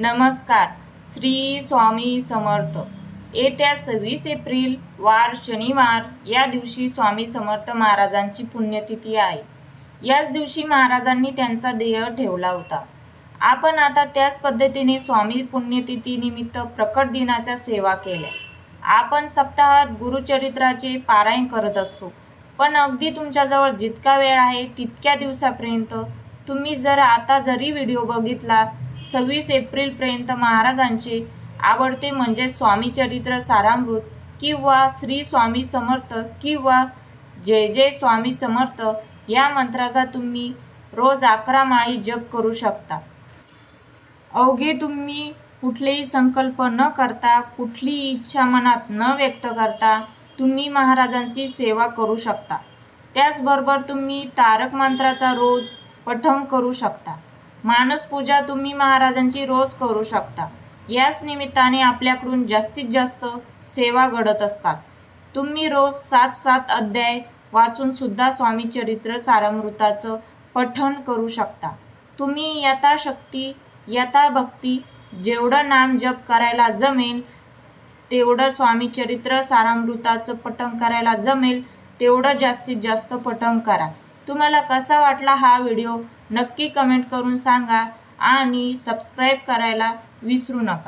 नमस्कार. श्री स्वामी समर्थ. येत्या सव्वीस एप्रिल वार शनिवार या दिवशी स्वामी समर्थ महाराजांची पुण्यतिथी आहे. याच दिवशी महाराजांनी त्यांचा देह ठेवला होता. आपण आता त्याच पद्धतीने स्वामी पुण्यतिथीनिमित्त प्रकट दिनाच्या सेवा केल्या. आपण सप्ताहात गुरुचरित्राचे पारायण करत असतो. पण अगदी तुमच्याजवळ जितका वेळ आहे तितक्या दिवसापर्यंत तुम्ही जर आता जरी व्हिडिओ बघितला सव्वीस एप्रिलपर्यंत महाराजांचे आवडते म्हणजे स्वामी चरित्र सारामृत किंवा श्री स्वामी समर्थ किंवा जय जय स्वामी समर्थ या मंत्राचा तुम्ही रोज अकरा माळी जप करू शकता. अवघे तुम्ही कुठलेही संकल्प न करता कुठलीही इच्छा मनात न व्यक्त करता तुम्ही महाराजांची सेवा करू शकता. त्याचबरोबर तुम्ही तारक मंत्राचा रोज पठम करू शकता. मानसपूजा तुम्ही महाराजांची रोज करू शकता. याच निमित्ताने आपल्याकडून जास्तीत जास्त सेवा घडत असतात. तुम्ही रोज सात सात अध्याय वाचून सुद्धा स्वामी चरित्र सारामृताचं पठण करू शकता. तुम्ही यथाशक्ती यथाभक्ती जेवढं नाम जप करायला जमेल तेवढं स्वामी चरित्र सारामृताचं पठण करायला जमेल तेवढं जास्तीत जास्त पठण करा. तुम्हाला कसा वाटला हा व्हिडिओ नक्की कमेंट करून सांगा आणि सबस्क्राईब करायला विसरू नका.